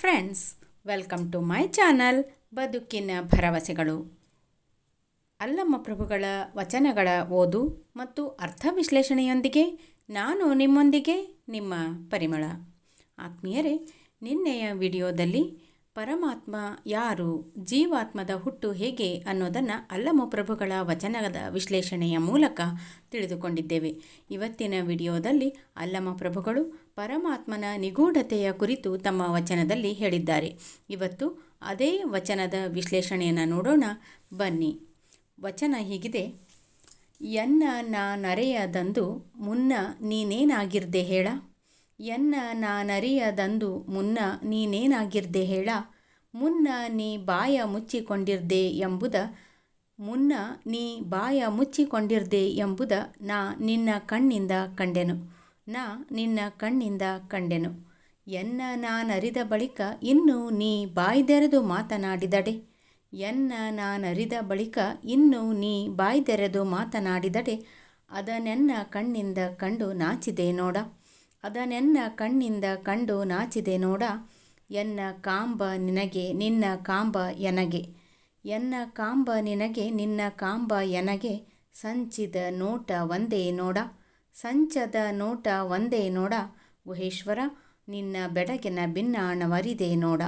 Friends welcome to my channel ಬದುಕಿನ ಭರವಸೆಗಳು. ಅಲ್ಲಮ್ಮ ಪ್ರಭುಗಳ ವಚನಗಳ ಓದು ಮತ್ತು ಅರ್ಥ ವಿಶ್ಲೇಷಣೆಯೊಂದಿಗೆ ನಾನು ನಿಮ್ಮೊಂದಿಗೆ ನಿಮ್ಮ ಪರಿಮಳ. ಆತ್ಮೀಯರೇ, ನಿನ್ನೆಯ ವಿಡಿಯೋದಲ್ಲಿ ಪರಮಾತ್ಮ ಯಾರು? ಜೀವಾತ್ಮದ ಹುಟ್ಟು ಹೇಗೆ ಅನ್ನೋದನ್ನು ಅಲ್ಲಮ ಪ್ರಭುಗಳ ವಚನದ ವಿಶ್ಲೇಷಣೆಯ ಮೂಲಕ ತಿಳಿದುಕೊಂಡಿದ್ದೇವೆ. ಇವತ್ತಿನ ವಿಡಿಯೋದಲ್ಲಿ ಅಲ್ಲಮ ಪ್ರಭುಗಳು ಪರಮಾತ್ಮನ ನಿಗೂಢತೆಯ ಕುರಿತು ತಮ್ಮ ವಚನದಲ್ಲಿ ಹೇಳಿದ್ದಾರೆ. ಇವತ್ತು ಅದೇ ವಚನದ ವಿಶ್ಲೇಷಣೆಯನ್ನು ನೋಡೋಣ. ಬನ್ನಿ. ವಚನ ಹೀಗಿದೆ. ಎನ್ನ ನಾನರೆಯದಂದು ಮುನ್ನ ನೀನೇನಾಗಿರ್ದೆ ಹೇಳ? ಎನ್ನ ನಾನರಿಯದಂದು ಮುನ್ನ ನೀನೇನಾಗಿರ್ದೆ ಹೇಳ? ಮುನ್ನ ನೀ ಬಾಯ ಮುಚ್ಚಿಕೊಂಡಿರ್ದೆ ಎಂಬುದ? ಮುನ್ನ ನೀ ಬಾಯ ಮುಚ್ಚಿಕೊಂಡಿರ್ದೆ ಎಂಬುದ ನಾ ನಿನ್ನ ಕಣ್ಣಿಂದ ಕಂಡೆನು. ನಾ ನಿನ್ನ ಕಣ್ಣಿಂದ ಕಂಡೆನು. ಎನ್ನ ನಾನರಿದ ಬಳಿಕ ಇನ್ನು ನೀ ಬಾಯ್ದೆರೆದು ಮಾತನಾಡಿದಡೆ. ಎನ್ನ ನಾನರಿದ ಬಳಿಕ ಇನ್ನು ನೀ ಬಾಯ್ದೆರೆದು ಮಾತನಾಡಿದಡೆ. ಅದನೆನ್ನ ಕಣ್ಣಿಂದ ಕಂಡು ನಾಚಿದೆ ನೋಡ. ಅದನೆನ್ನ ಕಣ್ಣಿಂದ ಕಂಡು ನಾಚಿದೆ ನೋಡ, ಎನ್ನ ಕಾಂಬ ನಿನಗೆ, ನಿನ್ನ ಕಾಂಬ ಎನಗೆ. ಎನ್ನ ಕಾಂಬ ನಿನಗೆ, ನಿನ್ನ ಕಾಂಬ ಎನಗೆ, ಸಂಚಿದ ನೋಟ ಒಂದೇ ನೋಡ, ಸಂಚದ ನೋಟ ಒಂದೇ ನೋಡ, ಗುಹೇಶ್ವರ, ನಿನ್ನ ಬೆಡಗಿನ ಭಿನ್ನಾಣವರಿದೆ ನೋಡ,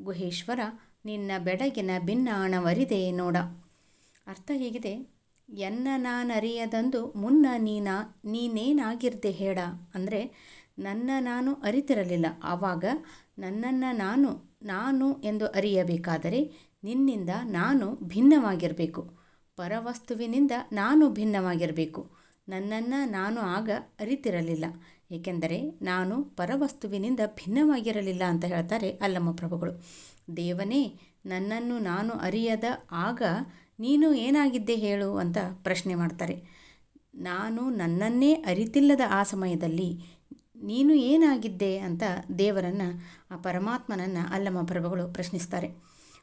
ಗುಹೇಶ್ವರ, ನಿನ್ನ ಬೆಡಗಿನ ಭಿನ್ನಾಣವರಿದೆ ನೋಡ. ಅರ್ಥ ಹೀಗಿದೆ? ಎನ್ನ ನಾನರಿಯದಂದು ಮುನ್ನ ನೀನ, ನೀನೇನಾಗಿರ್ದೆ ಹೇಳ? ಅಂದರೆ, ನನ್ನ ನಾನು ಅರಿತಿರಲಿಲ್ಲ. ಆವಾಗ, ನನ್ನನ್ನು ನಾನು ನಾನು ಎಂದು ಅರಿಯಬೇಕಾದರೆ ನಿನ್ನಿಂದ ನಾನು ಭಿನ್ನವಾಗಿರಬೇಕು. ಪರವಸ್ತುವಿನಿಂದ ನಾನು ಭಿನ್ನವಾಗಿರಬೇಕು. ನನ್ನನ್ನು ನಾನು ಆಗ ಅರಿತಿರಲಿಲ್ಲ. ಏಕೆಂದರೆ, ನಾನು ಪರವಸ್ತುವಿನಿಂದ ಭಿನ್ನವಾಗಿರಲಿಲ್ಲ ಅಂತ ಹೇಳ್ತಾರೆ ಅಲ್ಲಮ್ಮ ಪ್ರಭುಗಳು. ದೇವನೇ, ನನ್ನನ್ನು ನಾನು ಅರಿಯದ ಆಗ ನೀನು ಏನಾಗಿದ್ದೆ ಹೇಳು ಅಂತ ಪ್ರಶ್ನೆ ಮಾಡ್ತಾರೆ. ನಾನು ನನ್ನನ್ನೇ ಅರಿತಿಲ್ಲದ ಆ ಸಮಯದಲ್ಲಿ ನೀನು ಏನಾಗಿದ್ದೆ ಅಂತ ದೇವರನ್ನು, ಆ ಪರಮಾತ್ಮನನ್ನು ಅಲ್ಲಮ್ಮ ಪ್ರಭುಗಳು ಪ್ರಶ್ನಿಸ್ತಾರೆ.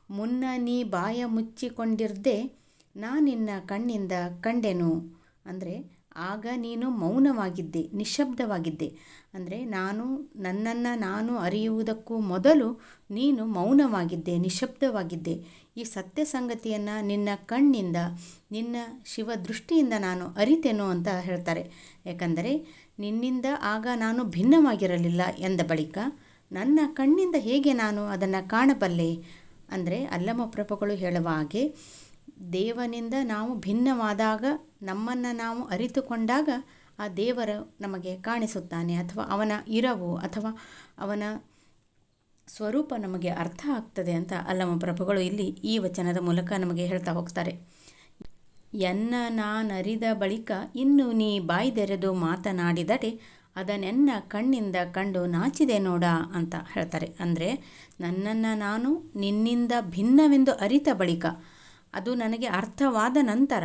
ಮುನ್ನ ನೀ ಬಾಯ ಮುಚ್ಚಿಕೊಂಡಿರದೆ ನಾನಿನ್ನ ಕಣ್ಣಿಂದ ಕಂಡೆನು? ಅಂದರೆ ಆಗ ನೀನು ಮೌನವಾಗಿದ್ದೆ ನಿಶಬ್ದವಾಗಿದ್ದೆ ಅಂದರೆ ನಾನು, ನನ್ನನ್ನು ನಾನು ಅರಿಯುವುದಕ್ಕೂ ಮೊದಲು ನೀನು ಮೌನವಾಗಿದ್ದೆ ನಿಶಬ್ದವಾಗಿದ್ದೆ ಈ ಸತ್ಯ ಸಂಗತಿಯನ್ನು ನಿನ್ನ ಕಣ್ಣಿಂದ, ನಿನ್ನ ಶಿವ ದೃಷ್ಟಿಯಿಂದ ನಾನು ಅರಿತೆನು ಅಂತ ಹೇಳ್ತಾರೆ. ಯಾಕಂದರೆ ನಿನ್ನಿಂದ ಆಗ ನಾನು ಭಿನ್ನವಾಗಿರಲಿಲ್ಲ ಎಂದ ಬಳಿಕ ನನ್ನ ಕಣ್ಣಿಂದ ಹೇಗೆ ನಾನು ಅದನ್ನು ಕಾಣಬಲ್ಲೆ? ಅಂದರೆ ಅಲ್ಲಮ ಪ್ರಭುಗಳು ಹೇಳುವ ಹಾಗೆ ದೇವನಿಂದ ನಾವು ಭಿನ್ನವಾದಾಗ ನಮ್ಮನ್ನು ನಾವು ಅರಿತುಕೊಂಡಾಗ ಆ ದೇವರು ನಮಗೆ ಕಾಣಿಸುತ್ತಾನೆ ಅಥವಾ ಅವನ ಇರವು ಅಥವಾ ಅವನ ಸ್ವರೂಪ ನಮಗೆ ಅರ್ಥ ಆಗ್ತದೆ ಅಂತ ಅಲ್ಲಮ ಪ್ರಭುಗಳು ಇಲ್ಲಿ ಈ ವಚನದ ಮೂಲಕ ನಮಗೆ ಹೇಳ್ತಾ ಹೋಗ್ತಾರೆ. ಎನ್ನ ನಾನರಿದ ಬಳಿಕ ಇನ್ನು ನೀ ಬಾಯ್ದೆರೆದು ಮಾತನಾಡಿದರೆ ಅದನ್ನೆನ್ನ ಕಣ್ಣಿಂದ ಕಂಡು ನಾಚಿದೆ ನೋಡ ಅಂತ ಹೇಳ್ತಾರೆ. ಅಂದರೆ ನನ್ನನ್ನು ನಾನು ನಿನ್ನಿಂದ ಭಿನ್ನವೆಂದು ಅರಿತ ಬಳಿಕ, ಅದು ನನಗೆ ಅರ್ಥವಾದ ನಂತರ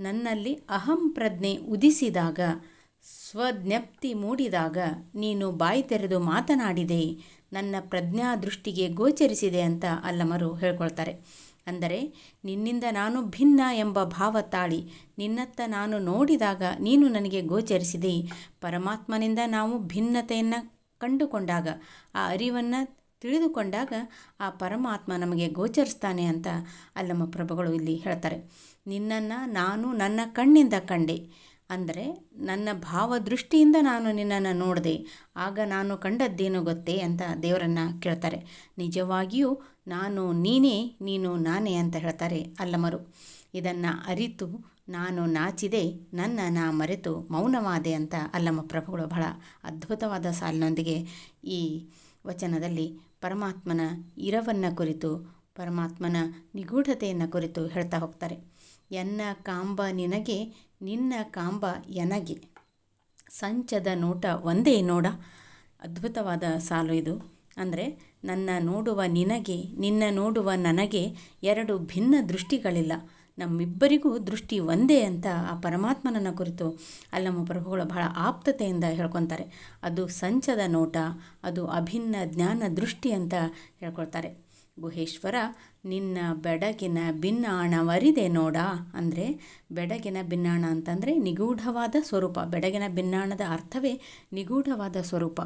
ನನ್ನಲ್ಲಿ ಅಹಂ ಪ್ರಜ್ಞೆ ಉದಿಸಿದಾಗ, ಸ್ವಜ್ಞಪ್ತಿ ಮೂಡಿದಾಗ ನೀನು ಬಾಯಿ ತೆರೆದು ಮಾತನಾಡಿದೆ, ನನ್ನ ಪ್ರಜ್ಞಾ ದೃಷ್ಟಿಗೆ ಗೋಚರಿಸಿದೆ ಅಂತ ಅಲ್ಲಮರು ಹೇಳ್ಕೊಳ್ತಾರೆ. ಅಂದರೆ, ನಿನ್ನಿಂದ ನಾನು ಭಿನ್ನ ಎಂಬ ಭಾವ ತಾಳಿ, ನಿನ್ನತ್ತ ನಾನು ನೋಡಿದಾಗ ನೀನು ನನಗೆ ಗೋಚರಿಸಿದೆ. ಪರಮಾತ್ಮನಿಂದ ನಾವು ಭಿನ್ನತೆಯನ್ನು ಕಂಡುಕೊಂಡಾಗ ಆ ಅರಿವನ್ನು ತಿಳಿದುಕೊಂಡಾಗ ಆ ಪರಮಾತ್ಮ ನಮಗೆ ಗೋಚರಿಸ್ತಾನೆ ಅಂತ ಅಲ್ಲಮ್ಮ ಪ್ರಭುಗಳು ಇಲ್ಲಿ ಹೇಳ್ತಾರೆ. ನಿನ್ನನ್ನು ನಾನು ನನ್ನ ಕಣ್ಣಿಂದ ಕಂಡೆ. ಅಂದರೆ ನನ್ನ ಭಾವದೃಷ್ಟಿಯಿಂದ ನಾನು ನಿನ್ನನ್ನು ನೋಡಿದೆ. ಆಗ ನಾನು ಕಂಡದ್ದೇನು ಗೊತ್ತೇ ಅಂತ ದೇವರನ್ನು ಕೇಳ್ತಾರೆ. ನಿಜವಾಗಿಯೂ ನಾನು ನೀನೇ, ನೀನು ನಾನೇ ಅಂತ ಹೇಳ್ತಾರೆ ಅಲ್ಲಮರು. ಇದನ್ನು ಅರಿತು ನಾನು ನಾಚಿದೆ, ನನ್ನ ನಾ ಮರೆತು ಮೌನವಾದೆ ಅಂತ ಅಲ್ಲಮ್ಮ ಪ್ರಭುಗಳು ಬಹಳ ಅದ್ಭುತವಾದ ಸಾಲಿನೊಂದಿಗೆ ಈ ವಚನದಲ್ಲಿ ಪರಮಾತ್ಮನ ಇರವನ್ನು ಕುರಿತು, ಪರಮಾತ್ಮನ ನಿಗೂಢತೆಯನ್ನು ಕುರಿತು ಹೇಳ್ತಾ ಹೋಗ್ತಾರೆ. ಎನ್ನ ಕಾಂಬ ನಿನಗೆ, ನಿನ್ನ ಕಾಂಬ ಎನಗೆ. ಸಂಚದ ನೋಟ ಒಂದೇ ನೋಡ. ಅದ್ಭುತವಾದ ಸಾಲು ಇದು. ಅಂದರೆ, ನನ್ನ ನೋಡುವ ನಿನಗೆ, ನಿನ್ನ ನೋಡುವ ನನಗೆ ಎರಡು ಭಿನ್ನ ದೃಷ್ಟಿಗಳಿಲ್ಲ. ನಮ್ಮಿಬ್ಬರಿಗೂ ದೃಷ್ಟಿ ಒಂದೇ ಅಂತ ಆ ಪರಮಾತ್ಮನನ್ನು ಕುರಿತು ಅಲ್ಲಮ್ಮ ಪ್ರಭುಗಳು ಬಹಳ ಆಪ್ತತೆಯಿಂದ ಹೇಳ್ಕೊತಾರೆ. ಅದು ಸಂಚದ ನೋಟ, ಅದು ಅಭಿನ್ನ ಜ್ಞಾನ ದೃಷ್ಟಿ ಅಂತ ಹೇಳ್ಕೊಳ್ತಾರೆ. ಗುಹೇಶ್ವರ, ನಿನ್ನ ಬೆಡಗಿನ ಭಿನ್ನಾಣವರಿದೆ ನೋಡ ಅಂದರೆ, ಬೆಡಗಿನ ಭಿನ್ನಾಣ ಅಂತಂದರೆ ನಿಗೂಢವಾದ ಸ್ವರೂಪ. ಬೆಡಗಿನ ಭಿನ್ನಾಣದ ಅರ್ಥವೇ ನಿಗೂಢವಾದ ಸ್ವರೂಪ.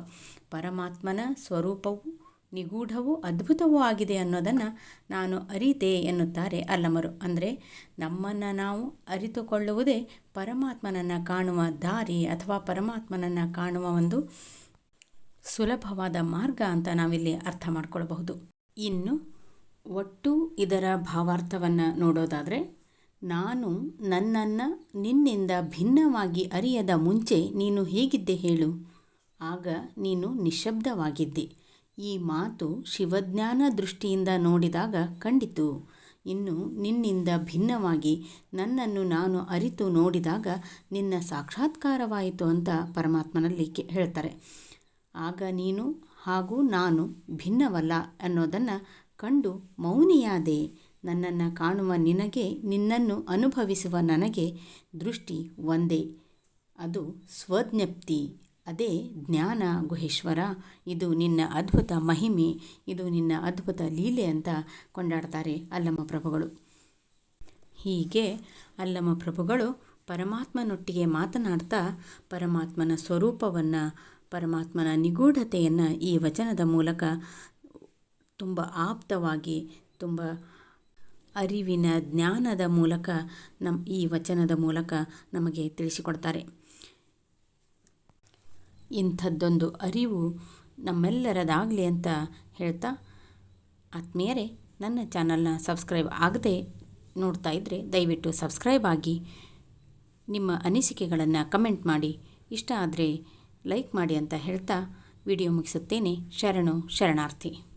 ಪರಮಾತ್ಮನ ಸ್ವರೂಪವು ನಿಗೂಢವೂ ಅದ್ಭುತವೂ ಆಗಿದೆ ಅನ್ನೋದನ್ನು ನಾನು ಅರಿತೆ ಎನ್ನುತ್ತಾರೆ ಅಲ್ಲಮರು. ಅಂದರೆ ನಮ್ಮನ್ನು ನಾವು ಅರಿತುಕೊಳ್ಳುವುದೇ ಪರಮಾತ್ಮನನ್ನು ಕಾಣುವ ದಾರಿ ಅಥವಾ ಪರಮಾತ್ಮನನ್ನು ಕಾಣುವ ಒಂದು ಸುಲಭವಾದ ಮಾರ್ಗ ಅಂತ ನಾವಿಲ್ಲಿ ಅರ್ಥ ಮಾಡಿಕೊಳ್ಳಬಹುದು ಇನ್ನು ಒಟ್ಟು ಇದರ ಭಾವಾರ್ಥವನ್ನು ನೋಡೋದಾದರೆ ನಾನು ನನ್ನನ್ನು ನಿನ್ನಿಂದ ಭಿನ್ನವಾಗಿ ಅರಿಯದ ಮುಂಚೆ ನೀನು ಹೇಗಿದ್ದೆ ಹೇಳು. ಆಗ ನೀನು ನಿಶ್ಶಬ್ದವಾಗಿದ್ದೆ. ಈ ಮಾತು ಶಿವಜ್ಞಾನ ದೃಷ್ಟಿಯಿಂದ ನೋಡಿದಾಗ ಕಂಡಿತು. ಇನ್ನು ನಿನ್ನಿಂದ ಭಿನ್ನವಾಗಿ ನನ್ನನ್ನು ನಾನು ಅರಿತು ನೋಡಿದಾಗ ನಿನ್ನ ಸಾಕ್ಷಾತ್ಕಾರವಾಯಿತು ಅಂತ ಪರಮಾತ್ಮನಲ್ಲಿ ಕೆ ಹೇಳ್ತಾರೆ. ಆಗ ನೀನು ಹಾಗೂ ನಾನು ಭಿನ್ನವಲ್ಲ ಅನ್ನೋದನ್ನು ಕಂಡು ಮೌನಿಯಾದೆ. ನನ್ನನ್ನು ಕಾಣುವ ನಿನಗೆ, ನಿನ್ನನ್ನು ಅನುಭವಿಸುವ ನನಗೆ ದೃಷ್ಟಿ ಒಂದೇ. ಅದು ಸ್ವಜ್ಞಪ್ತಿ. ಅದೇ ಜ್ಞಾನ ಗುಹೇಶ್ವರ, ಇದು ನಿನ್ನ ಅದ್ಭುತ ಮಹಿಮೆ, ಇದು ನಿನ್ನ ಅದ್ಭುತ ಲೀಲೆ ಅಂತ ಕೊಂಡಾಡ್ತಾರೆ ಅಲ್ಲಮ್ಮ ಪ್ರಭುಗಳು. ಹೀಗೆ ಅಲ್ಲಮ್ಮ ಪ್ರಭುಗಳು ಪರಮಾತ್ಮನೊಟ್ಟಿಗೆ ಮಾತನಾಡ್ತಾ ಪರಮಾತ್ಮನ ಸ್ವರೂಪವನ್ನು, ಪರಮಾತ್ಮನ ನಿಗೂಢತೆಯನ್ನು ಈ ವಚನದ ಮೂಲಕ ತುಂಬ ಆಪ್ತವಾಗಿ, ತುಂಬ ಅರಿವಿನ ಜ್ಞಾನದ ಮೂಲಕ ನಮ್ಮ ಈ ವಚನದ ಮೂಲಕ ನಮಗೆ ತಿಳಿಸಿಕೊಡ್ತಾರೆ. ಇಂಥದ್ದೊಂದು ಅರಿವು ನಮ್ಮೆಲ್ಲರದಾಗಲಿ ಅಂತ ಹೇಳ್ತಾ, ಆತ್ಮೀಯರೇ, ನನ್ನ ಚಾನಲ್ನ ಸಬ್ಸ್ಕ್ರೈಬ್ ಆಗದೆ ನೋಡ್ತಾ ಇದ್ದರೆ ದಯವಿಟ್ಟು ಸಬ್ಸ್ಕ್ರೈಬ್ ಆಗಿ ನಿಮ್ಮ ಅನಿಸಿಕೆಗಳನ್ನು ಕಮೆಂಟ್ ಮಾಡಿ. ಇಷ್ಟ ಆದರೆ ಲೈಕ್ ಮಾಡಿ ಅಂತ ಹೇಳ್ತಾ, ವಿಡಿಯೋ ಮುಗಿಸುತ್ತೇನೆ. ಶರಣು, ಶರಣಾರ್ಥಿ.